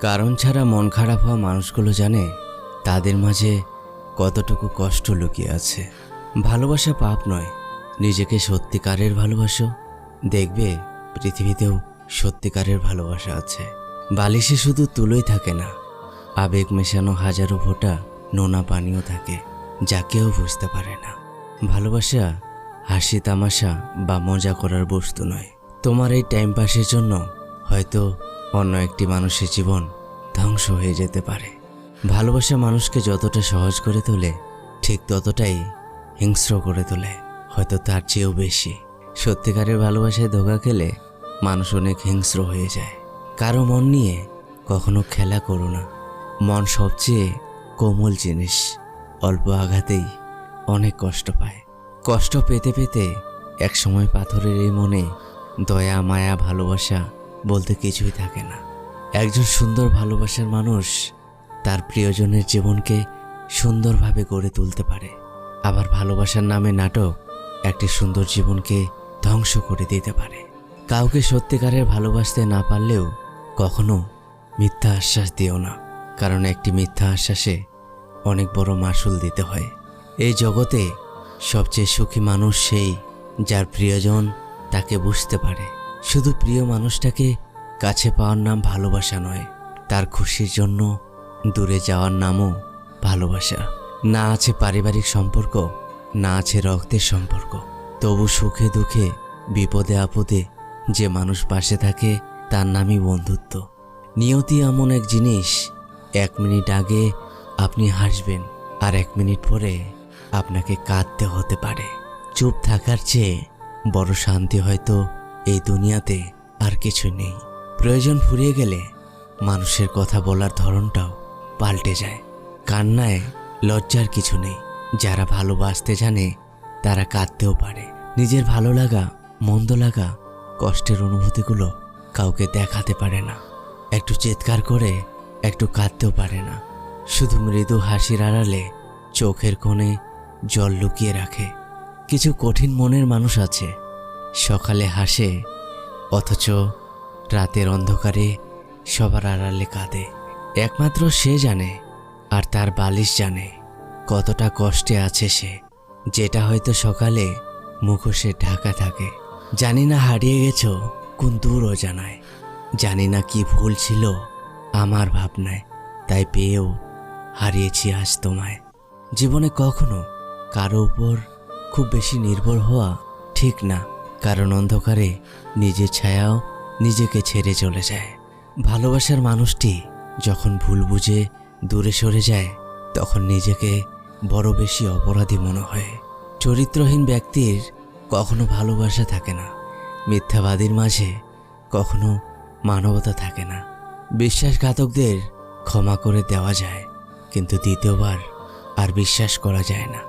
কারণ ছাড়া মন খারাপ হওয়া মানুষগুলো জানে তাদের মাঝে কতটুকু কষ্ট লুকিয়ে আছে। ভালোবাসা পাপ নয়, নিজেকে সত্যিকারের ভালোবাসো। দেখবে, পৃথিবীতেও সত্যিকারের ভালোবাসা আছে। বালিশে শুধু তুলোই থাকে না, আবেগ মেশানো হাজারো ফোঁটা নোনা পানিও থাকে, যা কেউ বুঝতে পারে না। ভালোবাসা হাসি, তামাশা বা মজা করার বস্তু নয়। তোমার এই টাইম পাসের জন্য হয়তো অন্য একটি মানুষের জীবন ধ্বংস হয়ে যেতে পারে। ভালোবাসা মানুষকে যতটা সহজ করে তোলে, ঠিক ততটাই হিংস্র করে তোলে, হয়তো তার চেয়েও বেশি। সত্যিকারের ভালোবাসায় ধোকা খেলে মানুষ অনেক হিংস্র হয়ে যায়। কারও মন নিয়ে কখনো খেলা করো না। মন সবচেয়ে কোমল জিনিস, অল্প আঘাতেই অনেক কষ্ট পায়। কষ্ট পেতে পেতে একসময় পাথরের এই মনে দয়া, মায়া, ভালোবাসা বলতে কিছুই থাকে না। একজন সুন্দর, ভালোবাসার মানুষ তার প্রিয়জনের জীবনকে সুন্দরভাবে গড়ে তুলতে পারে। আবার ভালোবাসার নামে নাটক একটি সুন্দর জীবনকে ধ্বংস করে দিতে পারে। কাউকে সত্যিকারের ভালোবাসতে না পারলেও কখনো মিথ্যা আশ্বাস দিও না, কারণ একটি মিথ্যা আশ্বাসে অনেক বড় মাসুল দিতে হয়। এই জগতে সবচেয়ে সুখী মানুষ সেই যার প্রিয়জন তাকে বুঝতে পারে। শুধু প্রিয় মানুষটাকে কাছে পাওয়ার নাম ভালোবাসা নয়, তার খুশির জন্য দূরে যাওয়ার নামও ভালোবাসা। না আছে পারিবারিক সম্পর্ক, না আছে রক্তের সম্পর্ক। তবু সুখে দুঃখে, বিপদে আপদে যে মানুষ পাশে থাকে, তার নামই বন্ধুত্ব। নিয়তি এমন এক জিনিস, এক মিনিট আগে আপনি হাসবেন আর এক মিনিট পরে আপনাকে কাঁদতে হতে পারে। চুপ থাকার চেয়ে বড় শান্তি হয়তো এই দুনিয়াতে আর কিছু নেই। প্রয়োজন ফুরিয়ে গেলে মানুষের কথা বলার ধরনটাও পাল্টে যায়। কান্নায় লজ্জার কিছু নেই। যারা ভালোবাসতে জানে, তারা কাঁদতেও পারে। নিজের ভালো লাগা, মন্দ লাগা, কষ্টের অনুভূতিগুলো কাউকে দেখাতে পারে না। একটু চিৎকার করে, একটু কাঁদতেও পারে না। শুধু মৃদু হাসির আড়ালে চোখের কোণে জল লুকিয়ে রাখে। কিছু কঠিন মনের মানুষ আছে সকালে হাসে, অথচ রাতের অন্ধকারে সবার আড়ালে কাঁদে। একমাত্র সে জানে, আর তার বালিশ জানে, কতটা কষ্টে আছে সে। যেটা হয়তো সকালে মুখোশে ঢাকা থাকে। জানি না হারিয়ে গেছ, কোন দূর জানায় জানি না কি ভুল ছিল, আমার ভাবনায়। তাই পেয়েও হারিয়েছি আজ তোমায়। জীবনে কখনো কারও উপর খুব বেশি নির্ভর হওয়া ঠিক না। কারণ অন্ধকারে নিজের ছায়াও নিজেকে ছেড়ে চলে যায়। ভালোবাসার মানুষটি যখন ভুল বুঝে দূরে সরে যায়, তখন নিজেকে বড় বেশি অপরাধী মনে হয়। চরিত্রহীন ব্যক্তির কখনো ভালোবাসা থাকে না। মিথ্যাবাদীর মাঝে কখনো মানবতা থাকে না। বিশ্বাসঘাতকদের ক্ষমা করে দেওয়া যায়, কিন্তু দ্বিতীয়বার আর বিশ্বাস করা যায় না।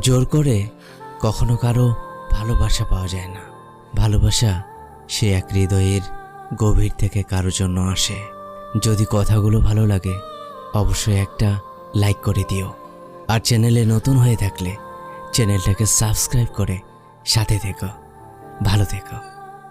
জোর করে কখনো কারও ভালোবাসা পাওয়া যায় না। ভালোবাসা সে এক হৃদয়ের গভীর থেকে কারও জন্য আসে। যদি কথাগুলো ভালো লাগে, অবশ্যই একটা লাইক করে দিও। আর চ্যানেলে নতুন হয়ে থাকলে চ্যানেলটাকে সাবস্ক্রাইব করে সাথে থেকো। ভালো থেকো।